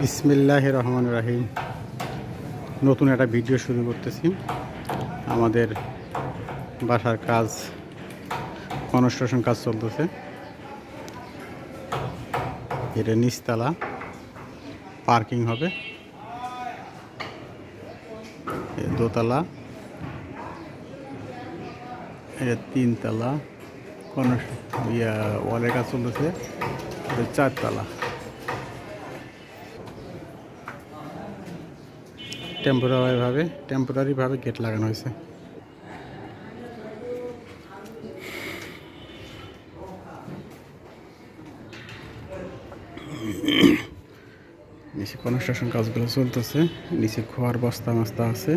বিসমিল্লাহ রহমান রাহিম। নতুন একটা ভিডিও শুরু করতেছি। আমাদের বাসার কাজ, কনস্ট্রাকশন কাজ চলতেছে। এটা নিচতলা। পার্কিং হবে। দোতলা। এটা তিনতলা। কনস ইয়া, ওয়ালের কাজ চলতেছে। চারতলা। টেম্পোরারিভাবে টেম্পোরারিভাবে গেট লাগানো হয়েছে। নিচে কনস্ট্রাকশন কাজগুলো চলতেছে, নিচে খোয়ার বস্তা মস্তা আছে।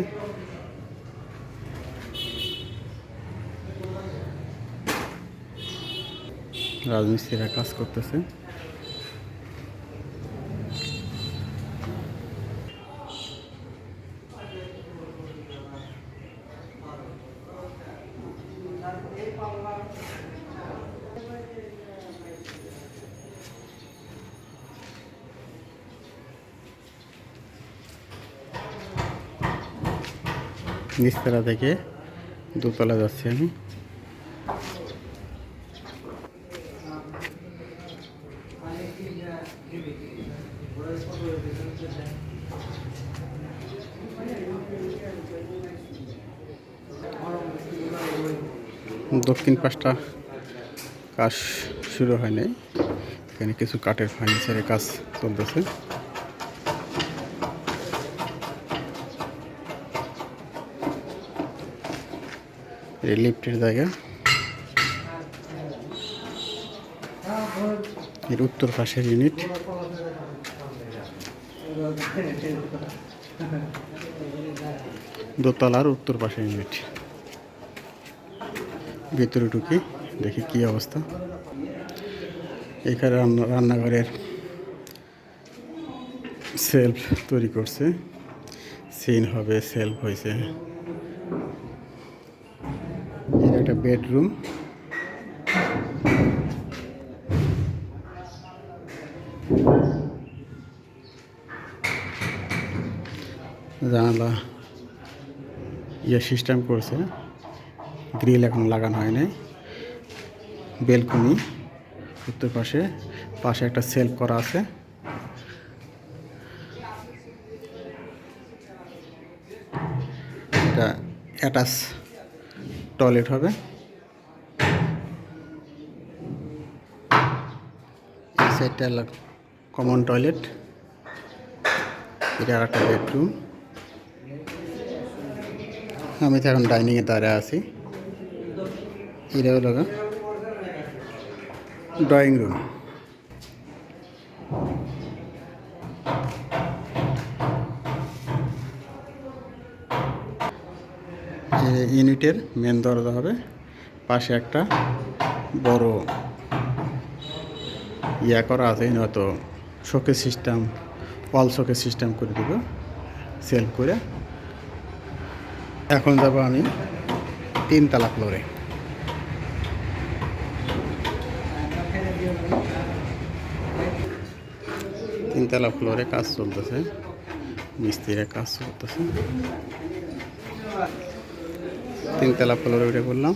রাজমিস্ত্রিরা কাজ করতেছে। নিচতলা থেকে দোতলা যাচ্ছি আমি। দক্ষিণ পাশটা কাজ শুরু হয় নাই এখানে কিছু কাঠের ফার্নিচারের কাজ চলতেছে। লিফটের জায়গা। এর উত্তর পাশের ইউনিট দোতলার উত্তর পাশের ইউনিট ভেতরে ঢুকি, দেখি কি অবস্থা। এখানে রান্না, রান্নাঘরের সেলফ তৈরি করছে। সিন হবে সেলফ হয়েছে এটা একটা বেডরুম। জানালা ইয়ে সিস্টেম করছে। গ্রিল এখন লাগানো হয় নাই। বেলকনি উত্তর পাশে পাশে একটা সেলফ করা আছে। এটা অ্যাটাচ টয়লেট হবে। সাইডটা কমন টয়লেট এটা একটা বেডরুম আমি তো এখন ডাইনিংয়ে দাঁড়িয়ে আছি। এটা হলো ড্রয়িং রুম ইউনিটের মেন দরজা হবে। পাশে একটা বড় ইয়া করা আছে হয়তো showcase system, wall showcase system করে দেব, সেল করে। এখন যাব আমি তিনতলা ফ্লোরে। তিনতলা ফ্লোরে কাজ চলতেছে, মিস্ত্রিরা কাজ চলতেছে তিনতলা ফ্লোরে উঠে পড়লাম।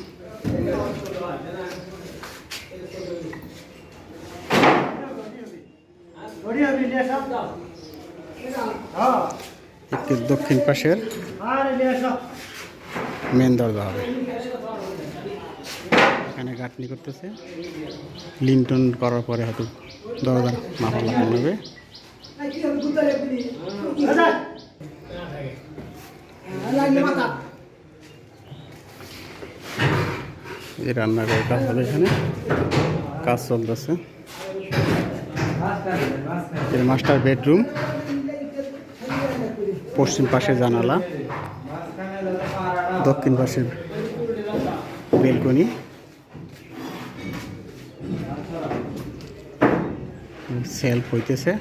একটি দক্ষিণ পাশের মেন দরজা হবে। এখানে গাঁথনি করতেছে। লিন্টন করার পরে হয়তো দরজার মাপা লাগানো হবে এই রান্নাঘরের কাজ হবে এখানে। কাজ চলতেছে। এর মাস্টার বেডরুম পশ্চিম পাশে জানালা দক্ষিণ পাশে বেলকনি। সেলফ হইতেছে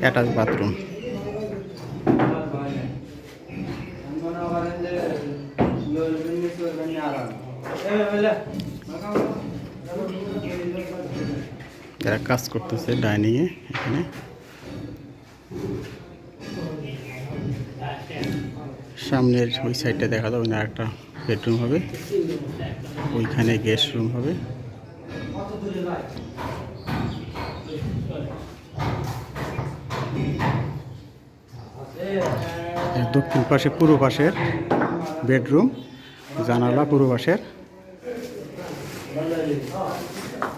অ্যাটাচ বাথরুম। যারা কাজ করতেছে ডাইনিংয়ে এখানে। সামনের ওই সাইডটা দেখা যাবে না একটা বেডরুম হবে। ওইখানে গেস্ট রুম হবে। দক্ষিণ পাশে, পূর্ব পাশের বেডরুম জানালা পূর্ব পাশের।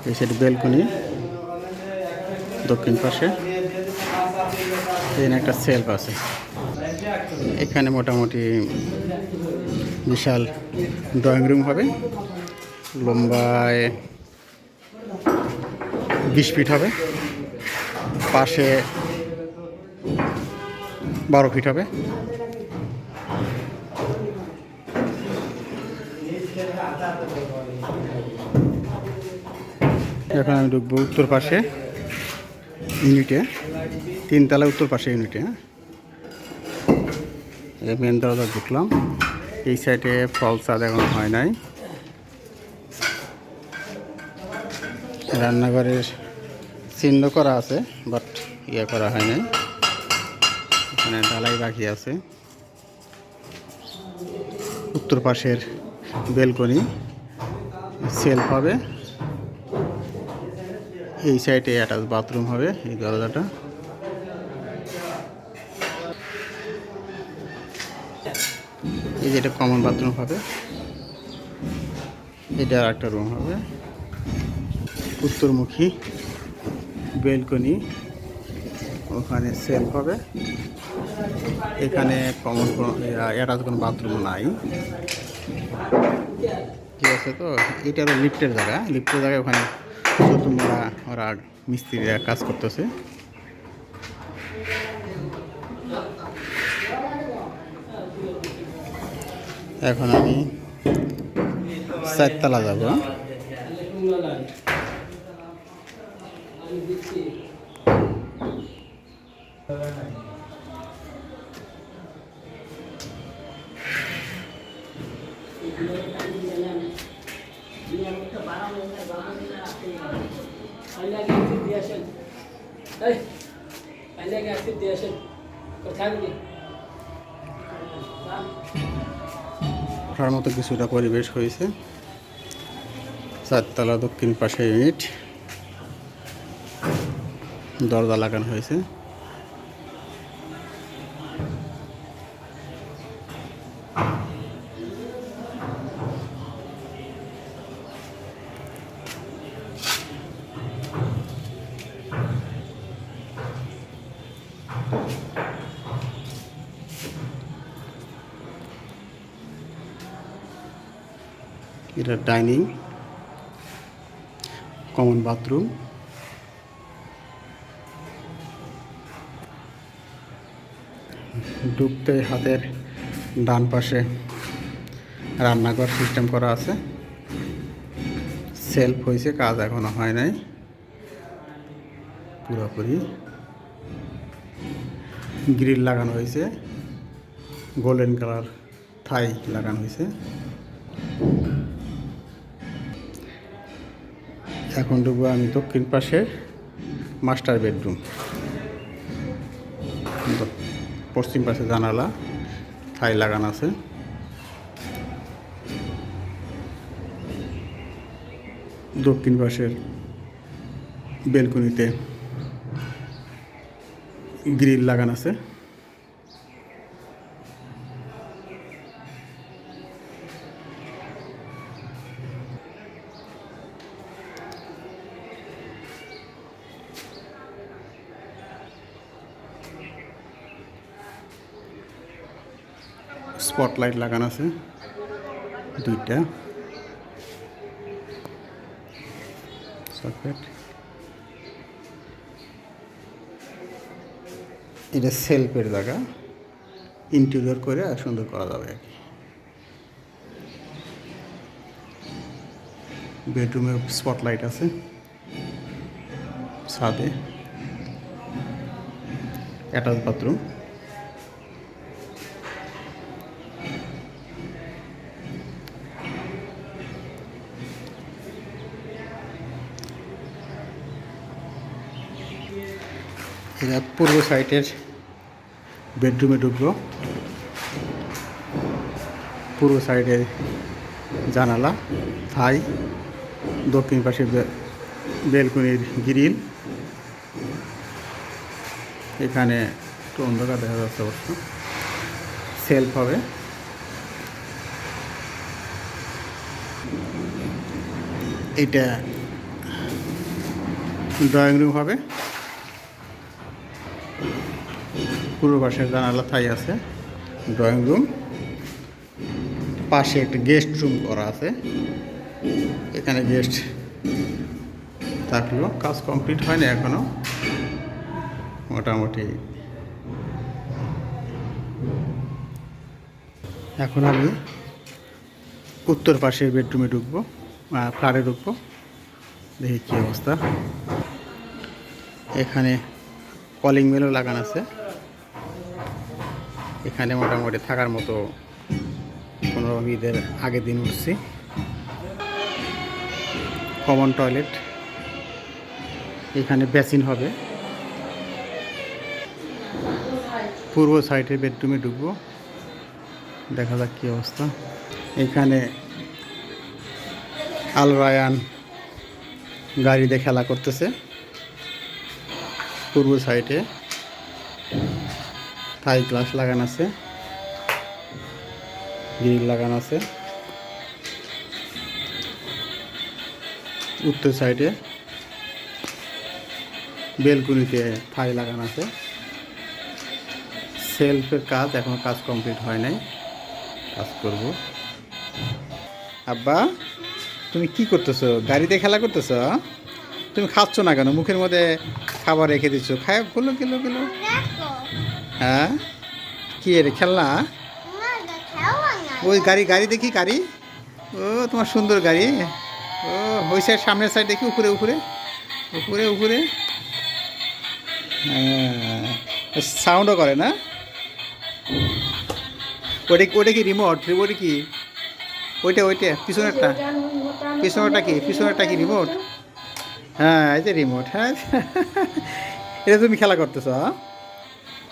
এই সাইড বেলকনি দক্ষিণ পাশে। এখানে একটা সেলফ আছে। এখানে মোটামুটি বিশাল ড্রয়িং রুম হবে। লম্বায় বিশ ফিট হবে। পাশে বারো ফিট হবে। এখন আমি ঢুকবো উত্তর পাশে। ইউনিটে, তিনতলা উত্তর পাশে ইউনিটে হ্যাঁ? মেন দরজা ঢুকলাম এই সাইডে ফল ফলসাদ এখন হয় নাই। রান্নাঘরের চিহ্ন করা আছে বাট ইয়ে করা হয় নাই। এখানে ঢালাই বাকি আছে। উত্তর পাশের বেলকনি সেলফ হবে এই সাইডে অ্যাটাচ বাথরুম হবে, এই দরজাটা এই যে এটা কমন বাথরুম হবে। এটা আর একটা রুম হবে। উত্তরমুখী বেলকনি, ওখানে সেলফ হবে। এখানে কমন অ্যাটাচ কোনো বাথরুম নাই। ঠিক আছে তো? এটা হলো লিফটের জায়গা। লিফ্টের জায়গায় ওখানে ওরা মিস্ত্রিরা কাজ করতেছে। এখন আমি চারতলা যাব ওঠার মতো কিছুটা পরিবেশ হয়েছে। চারতলা দক্ষিণ পাশে ইউনিট দরজা লাগানো হয়েছে। এটা ডাইনিং, কমন বাথরুম। ঢুকতে হাতের ডান পাশে রান্নাঘর সিস্টেম করা আছে। সেলফ হয়েছে, কাজ এখনও হয় নাই। পুরোপুরি। গ্রিল লাগানো হয়েছে। গোল্ডেন কালার থাই লাগানো হয়েছে। এখন ঢুকবো আমি দক্ষিণ পাশের মাস্টার বেডরুম। পশ্চিম পাশে জানালা থাই লাগানো আছে। দক্ষিণ পাশের বেলকনিতে গ্রিল লাগানো আছে। স্পটলাইট লাগানো আছে। দুইটা। সকেট এটা সেলফের জায়গা ইন্টেরিয়র করে আর সুন্দর করা যাবে আর কি। বেডরুমে স্পটলাইট আছে। ছাদে। অ্যাটাচ বাথরুম এটা পূর্ব সাইডের বেডরুমে ঢুকবো। পূর্ব সাইডে জানালা, থাই, দক্ষিণ পাশে বেলকনির গ্রিল। এখানে একটু অন্ধকার দেখা যাচ্ছে অবশ্য। সেলফ হবে। এটা ড্রয়িং রুম হবে। পূর্ব পাশের জানালা থাই আছে, ড্রয়িং রুম। পাশে একটা গেস্ট রুম করা আছে। এখানে গেস্ট থাকল। কাজ কমপ্লিট হয়নি এখনও। মোটামুটি। এখন আমি উত্তর পাশের বেডরুমে ঢুকবো ফ্ল্যাটে ঢুকবো। দেখি কী অবস্থা। এখানে কলিং বেলও লাগানো আছে। এখানে মোটামুটি থাকার মতো কোনো ঈদের আগের দিন উঠছি। কমন টয়লেট এখানে বেসিন হবে। পূর্ব সাইডের বেডরুমে ঢুকবো। দেখা যাক কী অবস্থা। এখানে আল রায়ান গাড়িতে খেলা করতেছে। পূর্ব সাইডে। থাই গ্লাস লাগানো আছে। গ্রিল লাগানো আছে। উত্তর সাইডে বেলকুনিতে থাই লাগানো আছে। সেলফের কাজ এখন কাজ কমপ্লিট হয় নাই। কাজ করব। আব্বা, তুমি কি করতেছো? গাড়িতে খেলা করতেছো? তুমি খাচ্ছ না কেন? মুখের মধ্যে খাবার রেখে দিচ্ছ। খায়, গেলো গেলো গেলো। হ্যাঁ? কি রে, খেলনা? ওই গাড়ি গাড়ি দেখি, গাড়ি। ও, তোমার সুন্দর গাড়ি। ও, ওই সাইড সামনের সাইড দেখি, উপরে উপরে। উপরে উপরে। হ্যাঁ সাউন্ডও করে না? ওটা ওটা কি রিমোট রিমোট কি? ওইটা ওইটা, পিছনেরটা। পিছনেরটা কি? পিছনেরটা কি রিমোট হ্যাঁ এই যে রিমোট হ্যাঁ। এটা তুমি খেলা করতেছ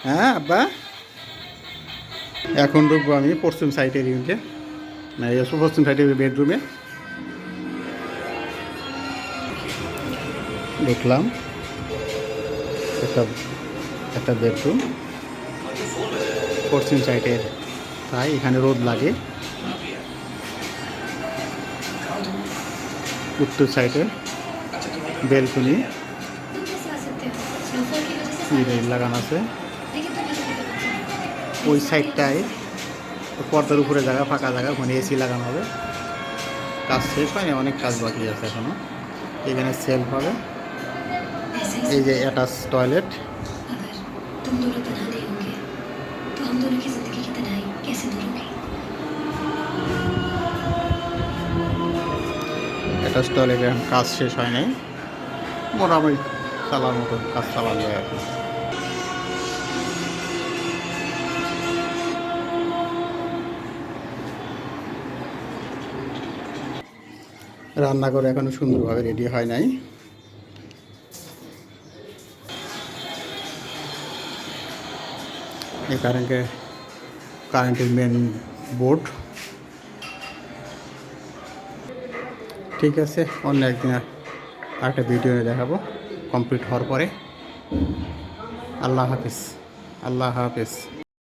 হ্যাঁ? আব্বা? এখন ঢুকবো আমি পশ্চিম সাইডের ইউনিটে না এই হচ্ছে পশ্চিম সাইডের বেডরুমে ঢুকলাম। একটা একটা বেডরুম পশ্চিম সাইডের তাই এখানে রোদ লাগে। উত্তর সাইডে বেলকনি গ্রিল লাগানো আছে। ওই সাইডটায়, পর্দার উপরে জায়গা, ফাঁকা জায়গা, ওখানে এসি লাগানো হবে। কাজ শেষ হয়নি, অনেক কাজ বাকি আছে এখনও এখানে সেলফ হবে। এই যে অ্যাটাচ টয়লেট অ্যাটাচ টয়লেট কাজ শেষ হয় নাই মোটামুটি চালার মতো কাজ চালানো যায় আর কি। রান্না করে এখনও সুন্দরভাবে রেডি হয় নাই। কারেন্টে কারেন্টের মেন বোর্ড ঠিক আছে, অন্য একদিন আরেকটা ভিডিও দেখাবো কমপ্লিট হওয়ার পরে। আল্লাহ হাফিজ আল্লাহ হাফিজ।